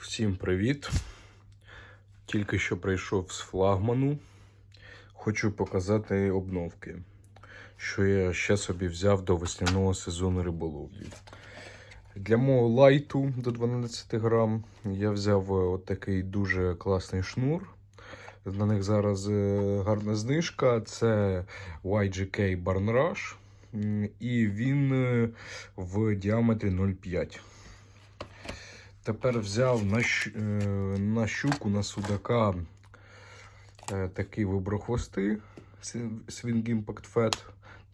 Всім привіт! Тільки що прийшов з флагману. Хочу показати обновки, що я ще собі взяв до весняного сезону риболовлі. Для мого лайту до 12 грам я взяв отакий дуже класний шнур. На них зараз е, гарна знижка. Це YGK Barn Rush. І він е, в діаметрі 0,5. Тепер взяв на, е, на щуку, на судака е, такі виброхвости Swing Impact Fat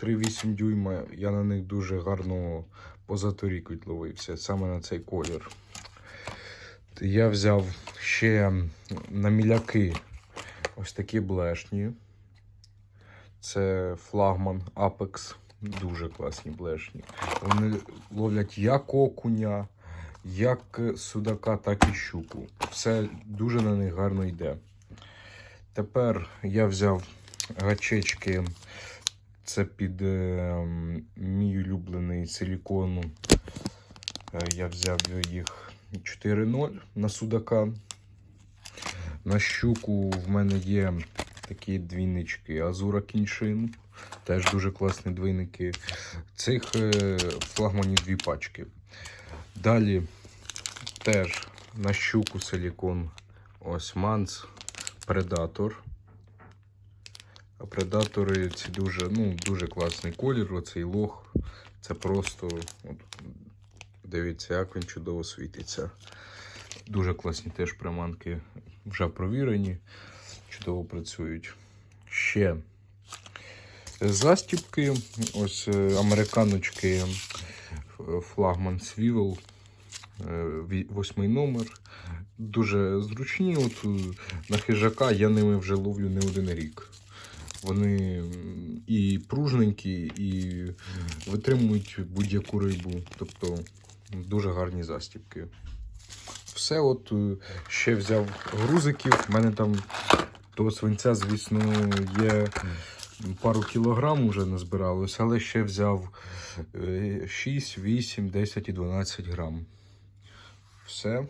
3,8 дюйма. Я на них дуже гарно позаторік відловився, саме на цей колір. Я взяв ще на міляки ось такі блешні. Це флагман Apex. Дуже класні блешні. Вони ловлять як окуня, як судака, так і щуку. Все дуже на них гарно йде. Тепер я взяв гачечки. Це під е, мій улюблений силікону. Е, я взяв їх 4.0 на судака. На щуку в мене є такі двійнички Азура Кіншин. Теж дуже класні двійники. Цих е, флагманів дві пачки. Далі теж на щуку силікон. Ось Манс Предатор. А предатори ці дуже, ну, дуже класний колір, оцей лох. Це просто. От, дивіться, як він чудово світиться. Дуже класні теж приманки вже провірені, чудово працюють. Ще застіпки, ось е, американочки флагман Swivel, е, восьмий номер. Дуже зручні. От е, на хижака я ними вже ловлю не один рік. Вони і пружненькі, і витримують будь-яку рибу. Тобто дуже гарні застіпки. Все, от е, ще взяв грузиків. У мене там того свинця, звісно, є пару кілограм уже назбиралось, але ще взяв е, 6, 8, 10 і 12 грам. Все.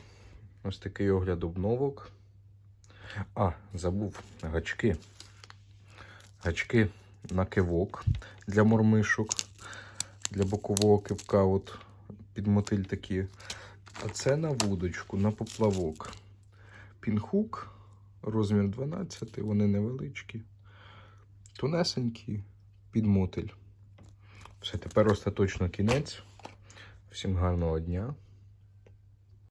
Ось такий огляд обновок. А, забув гачки. Гачки на кивок для мормишок, для бокового кивка, от під мотиль такі. А це на вудочку, на поплавок. Пінхук, розмір 12, вони невеличкі. Тунесенькі, під мотель. Все, тепер остаточно кінець. Всім гарного дня.